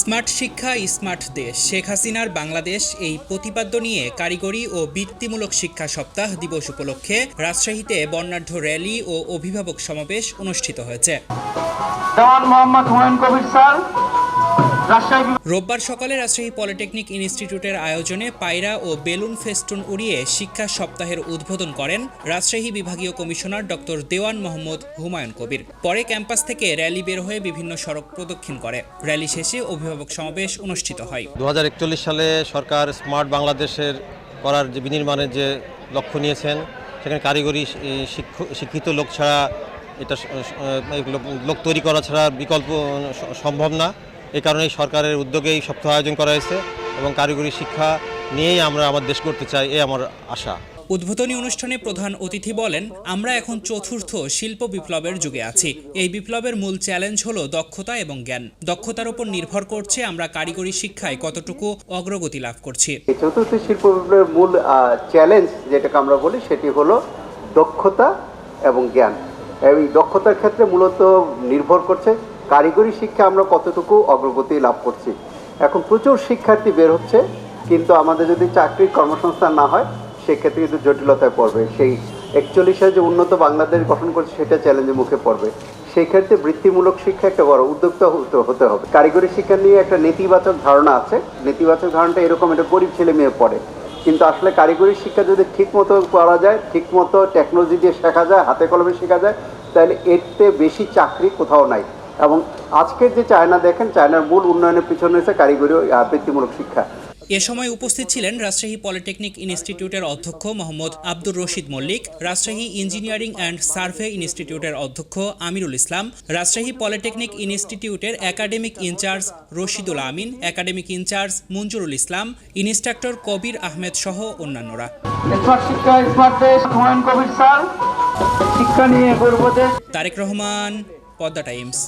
Smart শিক্ষা, smart দেশ। শেখ হাসিনার বাংলাদেশ এই প্রতিপাদ্য নিয়ে কারিগরি ও বৃত্তিমূলক শিক্ষা সপ্তাহ দিবস উপলক্ষে রাজশাহীতে বর্ণাঢ্য র্যালি ও অভিভাবক সমাবেশ অনুষ্ঠিত হয়েছে। মোহাম্মদ হুমায়ুন কবির স্যার রোববার সকালে রাজশাহী পলিটেকনিক ইনস্টিটিউটের আয়োজনে পায়রা ও বেলুন ফেস্টুন উড়িয়ে শিক্ষা সপ্তাহের উদ্বোধন করেন রাজশাহী বিভাগীয় কমিশনার ডক্টর দেওয়ান মোহাম্মদ হুমায়ুন কবির। পরে ক্যাম্পাস থেকে র্যালি বের হয়ে বিভিন্ন সড়ক প্রদক্ষিণ করে। র্যালি শেষে অভিভাবক সমাবেশ অনুষ্ঠিত হয়। দু হাজার একচল্লিশ সালে সরকার স্মার্ট বাংলাদেশের করার যে বিনির্মাণের যে লক্ষ্য নিয়েছেন সেখানে কারিগরি শিক্ষিত লোক ছাড়া এটা লোক তৈরি করা ছাড়া বিকল্প সম্ভব না। এই কারণে সরকারের উদ্যোগেই সপ্তাহ আয়োজন করা হয়েছে এবং কারিগরি শিক্ষা নিয়েই আমরা আমার দেশ করতে চাই এই আমার আশা। উদ্বোধনী অনুষ্ঠানে প্রধান অতিথি বলেন আমরা এখন চতুর্থ শিল্প বিপ্লবের যুগে আছি। এই বিপ্লবের মূল চ্যালেঞ্জ হলো দক্ষতা এবং জ্ঞান। দক্ষতার উপর নির্ভর করছে আমরা কারিগরি শিক্ষায় কতটুকু অগ্রগতি লাভ করছি। এই চতুর্থ শিল্প বিপ্লবের মূল চ্যালেঞ্জ যেটাকে আমরা বলি সেটি হলো দক্ষতা এবং জ্ঞান। এই দক্ষতার ক্ষেত্রে মূলত নির্ভর করছে কারিগরি শিক্ষা আমরা কতটুকু অগ্রগতি লাভ করছি। এখন প্রচুর শিক্ষার্থী বের হচ্ছে, কিন্তু আমাদের যদি চাকরির কর্মসংস্থান না হয়, সেক্ষেত্রে কিন্তু জটিলতায় পড়বে। সেই একচল্লিশ যে উন্নত বাংলাদেশ গঠন করছে, সেটা চ্যালেঞ্জের মুখে পড়বে। সেই ক্ষেত্রে বৃত্তিমূলক শিক্ষা একটা বড় উদ্যোক্তা হতে হবে। কারিগরি শিক্ষা নিয়ে একটা নেতিবাচক ধারণা আছে। নেতিবাচক ধারণাটা এরকম এটা গরিব ছেলে মেয়ে পড়ে। কিন্তু আসলে কারিগরি শিক্ষা যদি ঠিক মতো করা যায় ঠিক মতো টেকনোলজি দিয়ে শেখা যায়, হাতে কলমে শেখা যায়, তাহলে এতে বেশি চাকরি কোথাও নাই। এবং আজকের যে চায়না দেখেন চায়নার মূল উন্নয়নের পিছনে রয়েছে কারিগরি বৃত্তিমূলক শিক্ষা। এ সময় উপস্থিত ছিলেন রাজশাহী পলিটেকনিক ইনস্টিটিউটের অধ্যক্ষ Mohammad Abdur Rashid Mallik Rajshahi engineering and survey ইনস্টিটিউটের অধ্যক্ষ আমিরুল ইসলাম রাজশাহী পলিটেকনিক ইনস্টিটিউটের academic in charge Rashidul Amin academic in charge Manjurul Islam instructor Kabir Ahmed সহ অন্যান্যরা। স্মার্ট শিক্ষা স্মার্ট দেশ হুমায়ুন কবির স্যার শিক্ষা নিয়ে গর্ব দেশ। তারেক রহমান পদ্মা টাইমস।